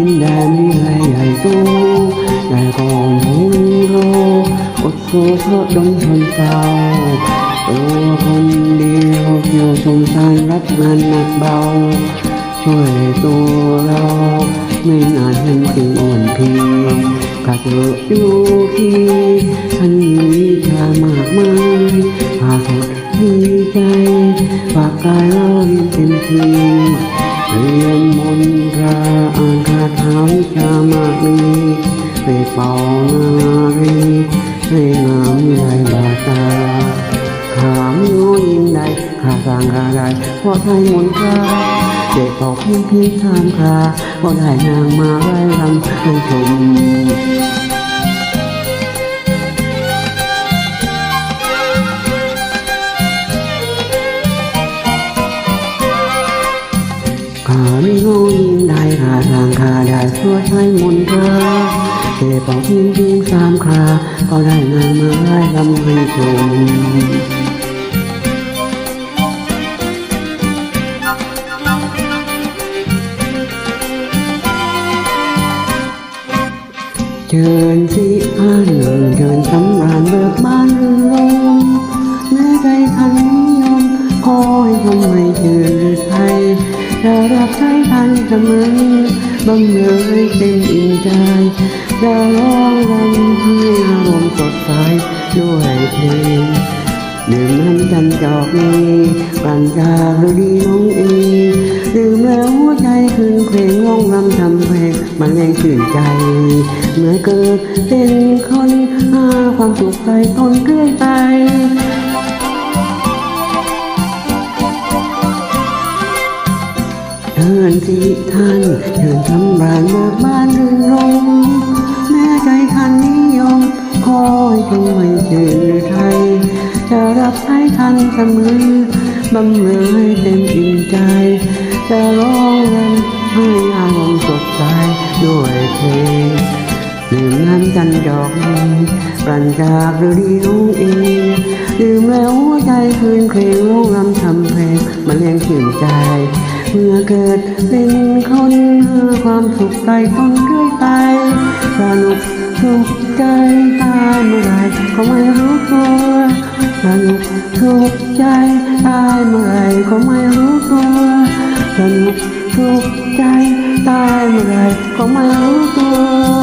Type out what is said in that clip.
ินแต่ก่อนผมรออดสู้เพราะดมทนเศร้าตัวคนเดียวเกี่ยวสงสารรับงานหนักเบา ช่วยตัวเราไม่นานฉันจึงอ่อนเพลียกาเจออยู่ที่ท่านมีชามากมายพาสดดีใจฝากกายเราเรียนเต็มที่เรียนมนต ให้งามวิไลบาตาขามโยยินใดข้าสร้างข้าได้เพราะไทยมุนคราเด็กบอกเพียงพี่ทามคราเพราะได้นางมาไร้รำให้ชมขาไม่โง่ยิ่งได้ข้าทางข้าได้ช่วยให้มนคราเด็กบอกเพียงพี่สามครา ก็ได้นางมาไร้รำให้ชมเชิญสิพันเชิญสำราญเบิกบานรื่นรมแม้ใจทันนิยมขอให้ชมให้ชื่นหรือไทยจะรับใช้ทันเสมอบำเรอให้เต็มอิ่มใจ จะร้องรำให้อารมณ์สดใสด้วยเพลงดื่มน้ำจันจอกนี้ปั่นจาฤดีน้องเองดื่มแล้วหัวใจคืนเพลงร้องรำทำเพลงมันแรงชื่นใจเมื่อเกิดเป็นคนหาความสุขใจตนเรื่อยไปเชิญสิท่านเชิญทำรานเบิกบานรื่น คอยจงไม่ชื่อไทย จะรับใช้ท่านเสมอบำเรอให้เต็มอิ่มใจ จะร้องรำให้อารมณ์สดใสด้วยเพลงดื่มน้ำจันดอกนี้ปรันจากฤดีน้องเองดื่มแล้วหัวใจคืนเพลงร้องรำทำเพลงมันแรงชื่นใจ เมื่อเกิดเป็นคนหาความสุขใจตนเรื่อยไปสนุกสุขใจตายเมื่อไร ก็ไม่รู้ตัวสนุกทุกใจตายเมื่อไรก็ไม่รู้ตัวสนุกทุกใจตายเมื่อไรก็ไม่รู้ตัว